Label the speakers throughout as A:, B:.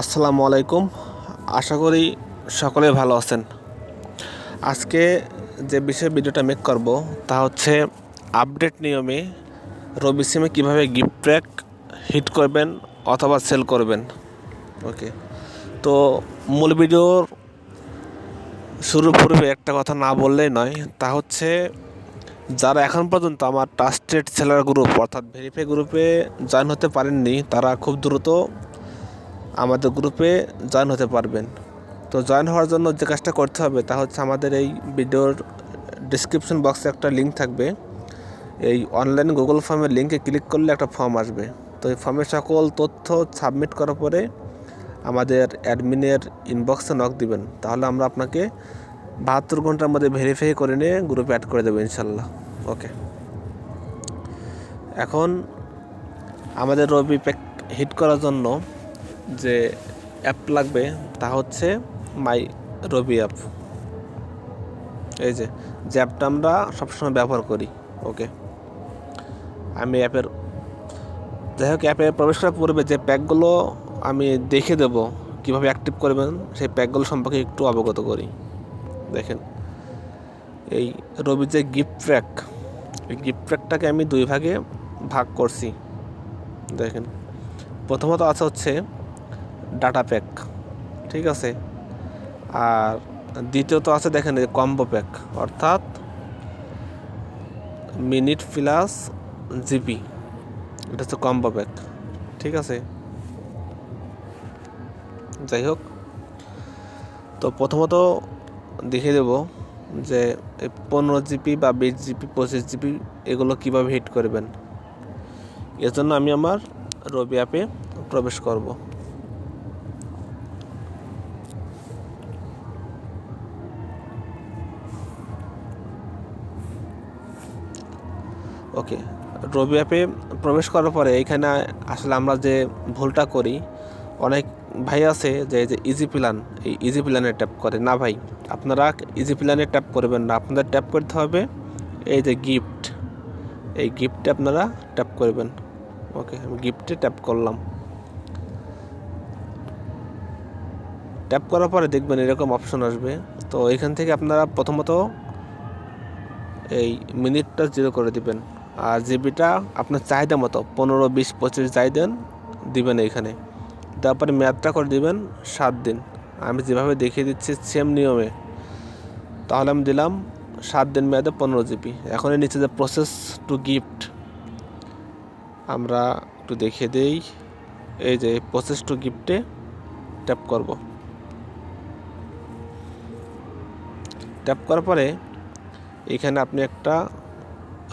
A: আসসালামু আলাইকুম। আশা করি সকলে ভালো আছেন। আজকে যে বিষয়ে ভিডিওটা মেক করব, তা হচ্ছে আপডেট নিয়মে রবি সিমে কীভাবে গিফট ট্র্যাক হিট করবেন অথবা সেল করবেন। ওকে তো মূল ভিডিওর শুরু পূর্বে একটা কথা না বললেই নয়, তা হচ্ছে যারা এখন পর্যন্ত আমার ট্রাস্টেড সেলার গ্রুপ অর্থাৎ ভেরিফাই গ্রুপে জয়েন হতে পারেননি, তারা খুব দ্রুত আমাদের গ্রুপে জয়েন হতে পারবেন। তো জয়েন হওয়ার জন্য যে কাজটা করতে হবে তা হচ্ছে আমাদের এই ভিডিওর ডিসক্রিপশন বক্সে একটা লিঙ্ক থাকবে। এই অনলাইন গুগল ফর্মের লিঙ্কে ক্লিক করলে একটা ফর্ম আসবে। তো এই ফর্মের সকল তথ্য সাবমিট করার পরে আমাদের অ্যাডমিনের ইনবক্সে নক দিবেন। তাহলে আমরা আপনাকে বাহাত্তর ঘণ্টার মধ্যে ভেরিফাই করে নিয়ে গ্রুপে অ্যাড করে দেবো ইনশাল্লাহ। ওকে এখন আমাদের রবি প্যাক হিট করার জন্য যে অ্যাপ লাগবে, তা হচ্ছে মাই রবি অ্যাপ এই যে যে অ্যাপটা আমরা সবসময় ব্যবহার করি ওকে আমি অ্যাপের যাই হোক অ্যাপে প্রবেশ করার পূর্বে যে প্যাকগুলো আমি দেখে দেব, কীভাবে অ্যাক্টিভ করবেন, সেই প্যাকগুলো সম্পর্কে একটু অবগত করি। দেখেন, এই রবির যে গিফট প্যাক এই গিফট প্যাকটাকে আমি দুই ভাগে ভাগ করছি। দেখেন, প্রথমত আছে হচ্ছে ডাটা প্যাক, ঠিক আছে? আর দ্বিতীয়ত আছে দেখেন কম্বো প্যাক, অর্থাৎ মিনিট প্লাস জিপি এটা হচ্ছে কম্বো প্যাক, ঠিক আছে? যাই হোক, তো প্রথমত দেখিয়ে দেব যে পনেরো জিপি বা বিশ জিপি পঁচিশ জিপি এগুলো কীভাবে হিট করবেন। এর জন্য আমি আমার রবি অ্যাপে প্রবেশ করব। ওকে, রবি অ্যাপে প্রবেশ করার পরে এইখানে আসলে আমরা যে ভুলটা করি, অনেক ভাই আছে যে যে ইজি প্ল্যান এই ইজি প্ল্যানে ট্যাপ করে। না ভাই, আপনারা ইজি প্ল্যানে ট্যাপ করবেন না। আপনাদের ট্যাপ করতে হবে এই যে গিফট এই গিফটে আপনারা ট্যাপ করবেন। ওকে, আমি গিফটে ট্যাপ করলাম। ট্যাপ করার পরে দেখবেন এরকম অপশন আসবে। তো এখান থেকে আপনারা প্রথমত এই মিনিটটা জিরো করে দিবেন। আর জিবিটা আপনার চাহিদা মতো পনেরো, বিশ, পঁচিশ যাই দেন, দিবেন এইখানে তারপরে ম্যাথটা করে দিবেন সাত দিন। আমি যেভাবে দেখিয়ে দিচ্ছি সেম নিয়মে। তাহলে আমি দিলাম সাত দিন মেয়াদে পনেরো জিবি এখন এর নিচে যে প্রসেস টু গিফট আমরা একটু দেখিয়ে দেই। এই যে প্রসেস টু গিফটে ট্যাপ করব। ট্যাপ করার পরে এখানে আপনি একটা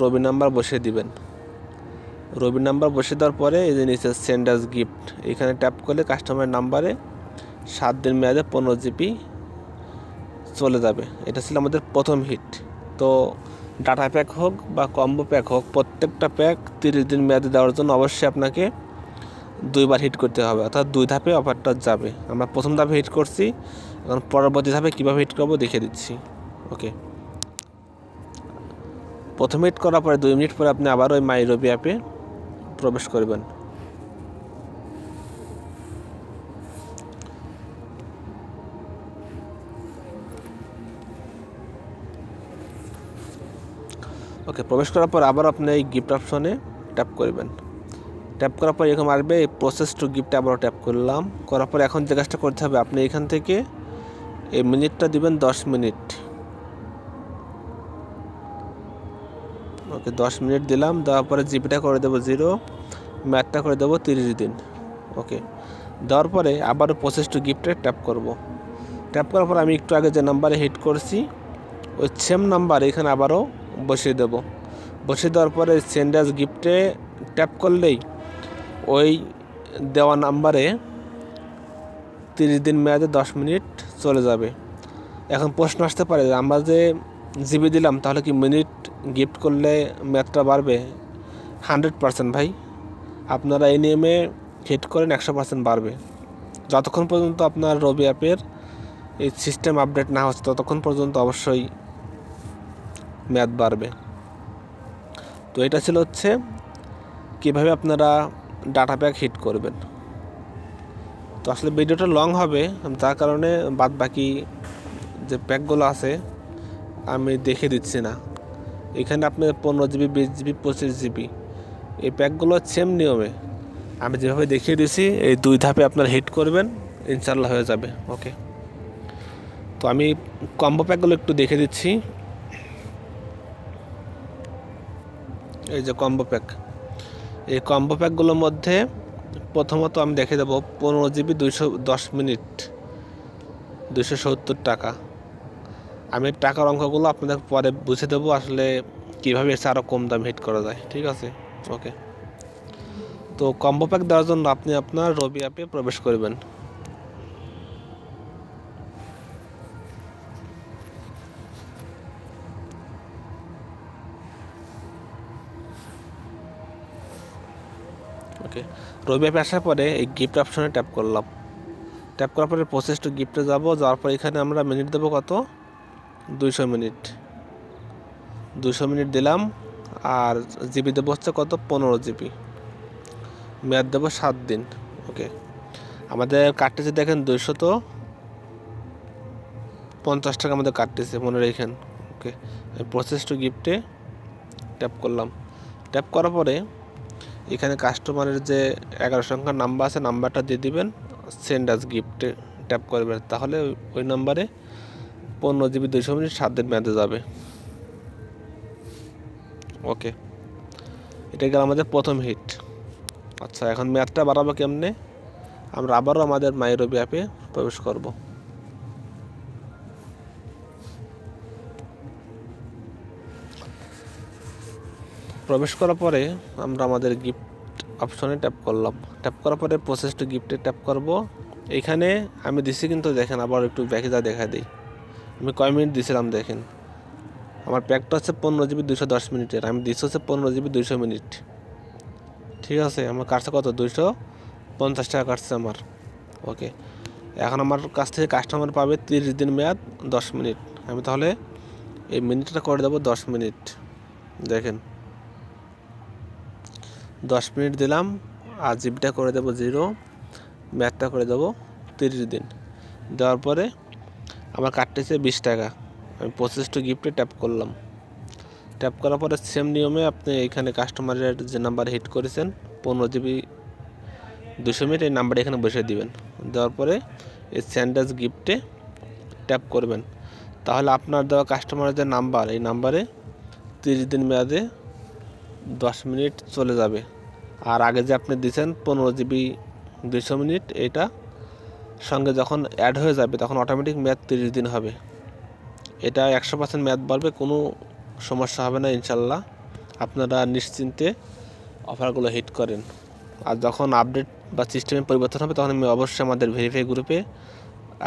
A: রবি নাম্বার বসিয়ে দিবেন। রবি নাম্বার বসিয়ে দেওয়ার পরে এই যে নিচে সেন্ডার্স গিফট এখানে ট্যাপ করলে কাস্টমার নাম্বারে সাত দিন মেয়াদে পনেরো জিবি চলে যাবে। এটা ছিল আমাদের প্রথম হিট তো ডাটা প্যাক হোক বা কম্বো প্যাক হোক, প্রত্যেকটা প্যাক তিরিশ দিন মেয়াদে দেওয়ার জন্য অবশ্যই আপনাকে দুইবার হিট করতে হবে। অর্থাৎ দুই ধাপে অফারটা যাবে। আমরা প্রথম ধাপে হিট করছি, এখন পরবর্তী ধাপে কীভাবে হিট করব দেখিয়ে দিচ্ছি। ওকে প্রথমে হিট করার পরে দুই মিনিট পরে আপনি আবার ওই মাই রবি অ্যাপে প্রবেশ করবেন। ওকে প্রবেশ করার পর আবার আপনি এই গিফট অপশনে ট্যাপ করবেন। ট্যাপ করার পর এরকম আসবে, এই প্রসেস টু গিফটে আবারও ট্যাপ করলাম। করার পর এখন যে কাজটা করতে হবে, আপনি এখান থেকে এই মিনিটটা দিবেন দশ মিনিট। ওকে দশ মিনিট দিলাম, দেওয়ার পরে জিপিটা করে দেবো জিরো ম্যাথটা করে দেবো তিরিশ দিন ওকে দেওয়ার পরে আবারও প্রসেস টু গিফটে ট্যাপ করব। ট্যাপ করার পর আমি একটু আগে যে নাম্বারে হিট করছি, ওই সেম নাম্বার এখানে আবারও বসিয়ে দেব। বসিয়ে দেওয়ার পরে সেন্ডাস গিফটে ট্যাপ করলেই ওই দেওয়া নাম্বারে তিরিশ দিন মেয়াদে দশ মিনিট চলে যাবে। এখন প্রশ্ন আসতে পারে আমরা যে জিবি দিলাম, তাহলে কি মিনিট গিফট করলে ম্যাথটা বাড়বে? হান্ড্রেড পারসেন্ট ভাই। আপনারা এই নিয়মে হিট করেন, একশো পার্সেন্ট বাড়বে। যতক্ষণ পর্যন্ত আপনার রবি অ্যাপের এই সিস্টেম আপডেট না হচ্ছে, ততক্ষণ পর্যন্ত অবশ্যই ম্যাথ বাড়বে। তো এটা ছিল হচ্ছে কীভাবে আপনারা ডাটা প্যাক হিট করবেন। তো আসলে ভিডিওটা লং হবে, যার কারণে বাদ বাকি যে প্যাকগুলো আছে আমি দেখে দিচ্ছি না। এখানে আপনি পনেরো জিবি, বিশ জিবি, পঁচিশ জিবি। এই প্যাকগুলো সেম নিয়মে। আমি যেভাবে দেখিয়ে দিয়েছি, এই দুই ধাপে আপনার হিট করবেন ইনশাল্লাহ হয়ে যাবে। ওকে তো আমি কম্বো প্যাকগুলো একটু দেখে দিচ্ছি। এই যে কম্বো প্যাক। এই কম্বো প্যাকগুলোর মধ্যে প্রথমত আমি দেখে দেবো পনেরো জিবি দুইশো দশ মিনিট দুশো সত্তর টাকা। আমি টাকার অঙ্কগুলো আপনাদের পরে বুঝে দেবো আসলে কীভাবে এসে আরও কম দাম হিট করা যায়, ঠিক আছে? ওকে তো কম্বো প্যাক দেওয়ার জন্য আপনি আপনার রবি অ্যাপে প্রবেশ করবেন। ওকে রবি অ্যাপে আসার পরে এই গিফট অপশনে ট্যাপ করলাম। ট্যাপ করার পরে প্রসেস টু গিফটে যাব, যাওয়ার পর এখানে আমরা মিনিট দেবো কত? দুইশো মিনিট। দুশো মিনিট দিলাম, আর জিবি দেবো হচ্ছে কত? পনেরো জিবি। মেয়াদ দেবো সাত দিন, ওকে। আমাদের কাটতেছে দেখেন দুইশো তো। পঞ্চাশ টাকা আমাদের কাটতেছে, মনে রেখেন, ওকে। প্রসেস টু গিফটে ট্যাপ করলাম। ট্যাপ করার পরে এখানে কাস্টমারের যে এগারো সংখ্যার নাম্বার আছে নাম্বারটা দিয়ে দিবেন সেন্ড আস গিফটে ট্যাপ করবেন। তাহলে ওই- ওই নাম্বারে পনেরো জিবি দুইশো মিনিট, সাত দিন মেয়াদে যাবে। ওকে। এটা গেল আমাদের প্রথম হিট আচ্ছা এখন মেয়াদটা বাড়াবো কেমনে? আমরা আবারও আমাদের মাইরবি অ্যাপে প্রবেশ করব। প্রবেশ করার পরে আমরা আমাদের গিফট অপশনে ট্যাপ করলাম। ট্যাপ করার পরে প্রসেস টু গিফটে ট্যাপ করব। এইখানে আমি দিছি কিন্তু দেখেন, আবার একটু ব্যাকে যা দেখা দিই। আমি কয় মিনিট দিয়েছিলাম দেখেন। আমার প্যাকটা হচ্ছে পনেরো জিবি দুশো দশ মিনিটের, আমি দিচ্ছি হচ্ছে পনেরো জিবি দুশো মিনিট। ঠিক আছে, আমার কাটছে কত? দুশো পঞ্চাশ টাকা কাটছে আমার। ওকে, এখন আমার কাছ থেকে কাস্টমার পাবে তিরিশ দিন মেয়াদ দশ মিনিট। আমি তাহলে এই মিনিটটা করে দেবো দশ মিনিট। দেখেন, দশ মিনিট দিলাম, আর জিবিটা করে দেবো জিরো ম্যাথটা করে দেবো তিরিশ দিন। দেওয়ার পরে আমার কাটতেছে বিশ টাকা। আমি প্রসেস টু গিফটে ট্যাপ করলাম। ট্যাপ করার পরে সেম নিয়মে আপনি এখানে কাস্টমারের যে নাম্বার হিট করেছেন, পনেরো জিবি দুশো মিনিট এই নাম্বারটা এখানে বসিয়ে দিবেন। দেওয়ার পরে এই স্যান্ডাস গিফটে ট্যাপ করবেন। তাহলে আপনার দেওয়া কাস্টমারের যে নাম্বার এই নাম্বারে তিরিশ দিন মেয়াদে দশ মিনিট চলে যাবে। আর আগে যে আপনি দিয়েছেন, পনেরো জিবি দুশো মিনিট, এটা সঙ্গে যখন অ্যাড হয়ে যাবে, তখন অটোমেটিক মেয়াদ তিরিশ দিন হবে। এটা একশো পার্সেন্ট মেয়াদ বাড়বে, কোনো সমস্যা হবে না ইনশাল্লাহ। আপনারা নিশ্চিন্তে অফারগুলো হিট করেন। আর যখন আপডেট বা সিস্টেমে পরিবর্তন হবে, তখন আমি অবশ্যই আমাদের ভেরিফাই গ্রুপে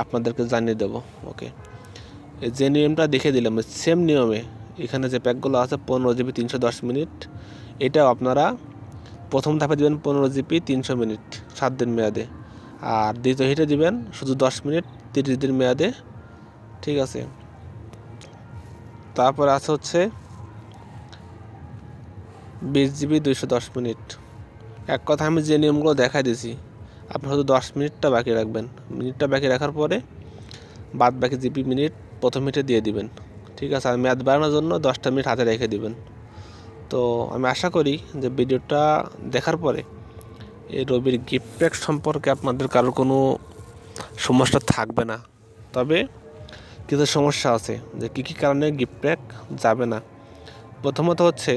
A: আপনাদেরকে জানিয়ে দেবো ওকে যে নিয়মটা দেখে দিলাম সেম নিয়মে এখানে যে প্যাকগুলো আছে, পনেরো জিবি তিনশো দশ মিনিট, এটাও আপনারা প্রথম ধাপে দেবেন পনেরো জিবি তিনশো মিনিট, সাত দিন মেয়াদে। আর দ্বিতীয় হিটে দিবেন শুধু দশ মিনিট, তিরিশ দিন মেয়াদে। ঠিক আছে? তারপর আছে হচ্ছে বিশ জিবি দুইশো দশ মিনিট। এক কথা আমি যে নিয়মগুলো দেখা দিয়েছি আপনি শুধু দশ মিনিটটা বাকি রাখবেন। মিনিটটা বাকি রাখার পরে বাদ বাকি জিবি মিনিট প্রথম হিটে দিয়ে দিবেন। ঠিক আছে? আর মেয়াদ বাড়ানোর জন্য দশটা মিনিট হাতে রেখে দিবেন। তো আমি আশা করি যে ভিডিওটা দেখার পরে এই রবির গিফট প্যাক সম্পর্কে আপনাদের কারোর কোনো সমস্যা থাকবে না। তবে কিছু সমস্যা আছে যে কী কী কারণে গিফট প্যাক যাবে না। প্রথমত হচ্ছে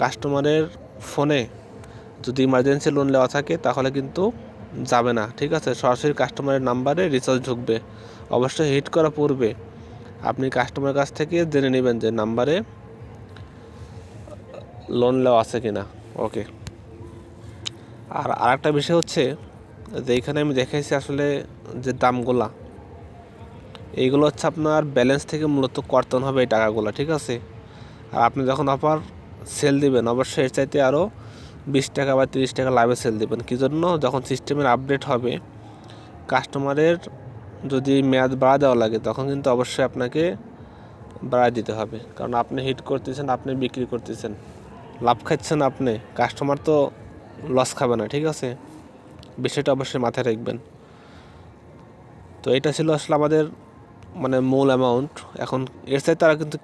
A: কাস্টমারের ফোনে যদি ইমার্জেন্সি লোন নেওয়া থাকে তাহলে কিন্তু যাবে না, ঠিক আছে? সরাসরি কাস্টমারের নাম্বারে রিচার্জ ঢুকবে। অবশ্যই হিট করা পূর্বে আপনি কাস্টমারের কাছ থেকে জেনে নেবেন যে নাম্বারে লোন নেওয়া আছে কি না ওকে আর আরেকটা বিষয় হচ্ছে যে এইখানে আমি দেখেছি আসলে যে দামগুলা। এইগুলো হচ্ছে আপনার ব্যালেন্স থেকে মূলত কর্তন হবে এই টাকাগুলো, ঠিক আছে? আর আপনি যখন অফার সেল দিবেন, অবশ্যই এর চাইতে আরও বিশ টাকা বা তিরিশ টাকা লাভে সেল দেবেন। কী জন্য? যখন সিস্টেমের আপডেট হবে কাস্টমারের যদি মেয়াদ বাড়া দেওয়া লাগে, তখন কিন্তু অবশ্যই আপনাকে বাড়া দিতে হবে। কারণ আপনি হিট করতেছেন, আপনি বিক্রি করতেছেন। লাভ খাচ্ছেন আপনি। কাস্টমার তো লস খাবে না, ঠিক আছে? বিষয়টা অবশ্যই মাথায় রাখবেন। তো এটা ছিল আসলে আমাদের মানে মূল অ্যামাউন্ট এখন এর সাথে তারা কিন্তু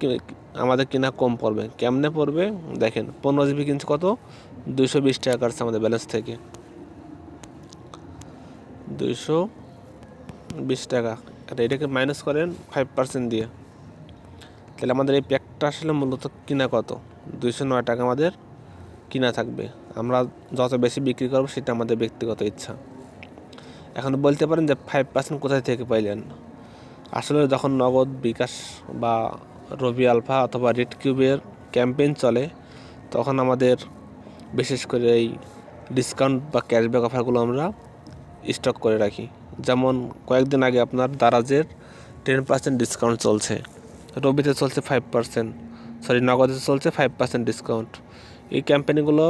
A: আমাদের কেনা কম পড়বে। কেমনে পড়বে? দেখেন, পনেরো জিবি কিনছে কত? দুইশো বিশ টাকা কাটছে আমাদের ব্যালেন্স থেকে। দুইশো বিশ টাকা। আর এটাকে মাইনাস করেন ফাইভ পার্সেন্ট দিয়ে। তাহলে আমাদের এই প্যাকটা আসলে মূলত কিনা কত? দুইশো নয় টাকা আমাদের কিনা থাকবে। আমরা যত বেশি বিক্রি করব, সেটা আমাদের ব্যক্তিগত ইচ্ছা। এখন বলতে পারেন যে ফাইভ পার্সেন্ট কোথায় থেকে পাইলেন? আসলে যখন নগদ বিকাশ বা রবি আলফা অথবা রেড কিউবের ক্যাম্পেইন চলে, তখন আমাদের বিশেষ করে এই ডিসকাউন্ট বা ক্যাশব্যাক অফারগুলো আমরা স্টক করে রাখি। যেমন কয়েকদিন আগে আপনার দারাজের টেন পার্সেন্ট ডিসকাউন্ট চলছে। রবিতে চলছে ফাইভ পার্সেন্ট সরি নগদে চলছে ফাইভ পার্সেন্ট ডিসকাউন্ট এই ক্যাম্পেইনগুলো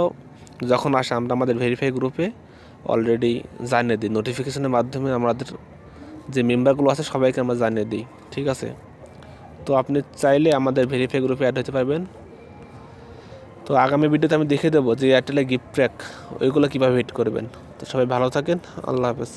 A: যখন আসে, আমরা আমাদের ভেরিফাই গ্রুপে অলরেডি জানিয়ে দিই। নোটিফিকেশনের মাধ্যমে আমাদের যে মেম্বারগুলো আছে, সবাইকে আমরা জানিয়ে দিই, ঠিক আছে? তো আপনি চাইলে আমাদের ভেরিফাই গ্রুপে অ্যাড হতে পারবেন। তো আগামী ভিডিওতে আমি দেখিয়ে দেবো যে এয়ারটেলে গিফট প্যাক ওইগুলো কীভাবে হিট করবেন। তো সবাই ভালো থাকেন, আল্লাহ হাফেজ।